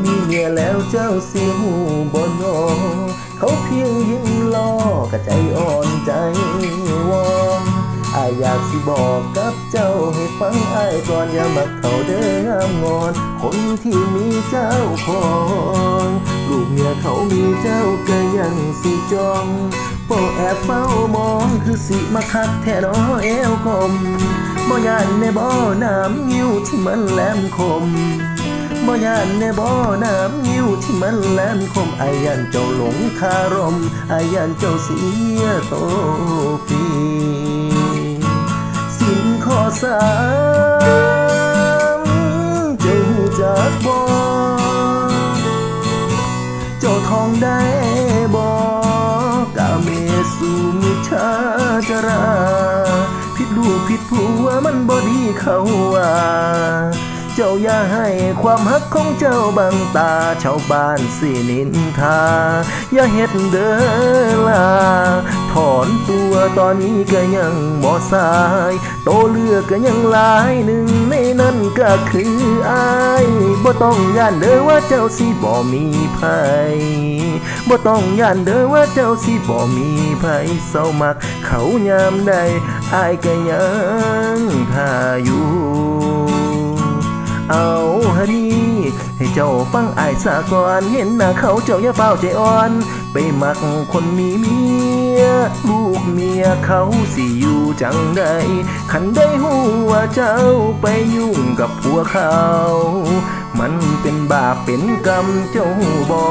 เมียแล้วเจ้าสิหูบ่นอเขาเพียงยิ้มล้อกะใจอ่อนใจวอนอายอยากสิบอกกับเจ้าให้ฟังอายก่อนอย่ามาเขาเด้องามงอน คนที่มีเจ้าของลูกเมียเขามีเจ้าก็ยังสิจองโปแอบเฝ้ามองคือสิมาคักแท้นอเอวกลมบ่ยานในบ่อน้ำยิ้วที่มันแหลมคม บ่ยานในบ่อน้ำยิ้วที่มันแหลมคมอายันเจ้าหลงคารมอายันเจ้าเสียโตฟีสิ้นข้อสามเจ้าหูจักบ่เจ้าทองได้บ่กาเมสุมิชาจรา ผิดลูกผิดผัวมันบ่ดีเขาว่า เจ้าอย่าให้ความฮักของเจ้าบังตาชาวบ้านสินินทา อย่าเฮ็ดเด้อล่ะถอนตัวตอนนี้ก็ยังบ่สาย โตเลือกก็ยังหลายหนึ่งในนั้นก็คืออายบ่ต้องย่านเด้อว่าเจ้าสิบ่มีภัยบ่ต้องย่านเด้อว่าเจ้าสิบ่มีภัยเศร้ามัก เขายามใดอายก็ยังท่าอยู่ นี่ให้เจ้าฟังไอายสาก่อนเห็นหน้าเขาเจ้าอย่าเฝ้าใจอ่อน ไปมักคนมีเมีย ลูกเมียเขาสิอยู่จังใดคันได้หูว่าเจ้าไปยุ่งกับผัวเขา มันเป็นบาปเป็นกรรมเจ้าบอ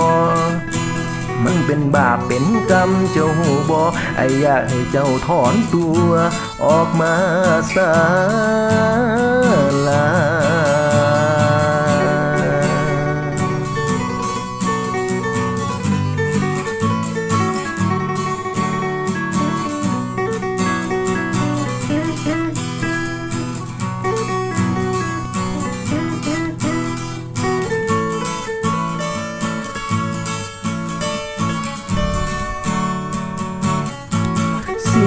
มันเป็นบาปเป็นกรรมเจ้าบอไออยากให้เจ้าถอนตัว ออกมาซาลา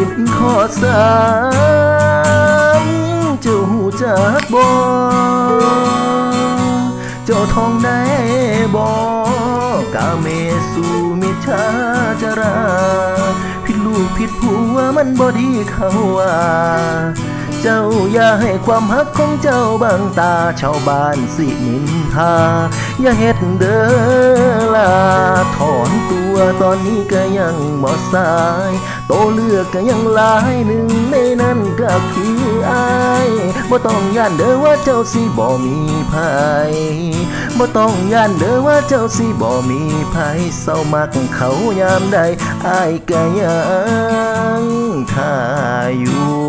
ินข้อสามเจ้าหูจักบ่เจ้าทองได้บ่กาเมสูมิชาจรา ผิดลูกผิดผัวมันบ่ดีเขาว่า เจ้าอย่าให้ความฮักของเจ้าบังตาชาวบ้านสินินทา อย่าเฮ็ดเด้อล่ะถอนตัวตอนนี้ก็ยังบ่สาย โตเลือกก็ยังหลายหนึ่งในนั้นก็คืออายบ่ต้องย่านเด้อว่าเจ้าสิบ่มีภัยบ่ต้องย่านเด้อว่าเจ้าสิบ่มีภัยเศร้ามักเขายามใดอายก็ยังท่าอยู่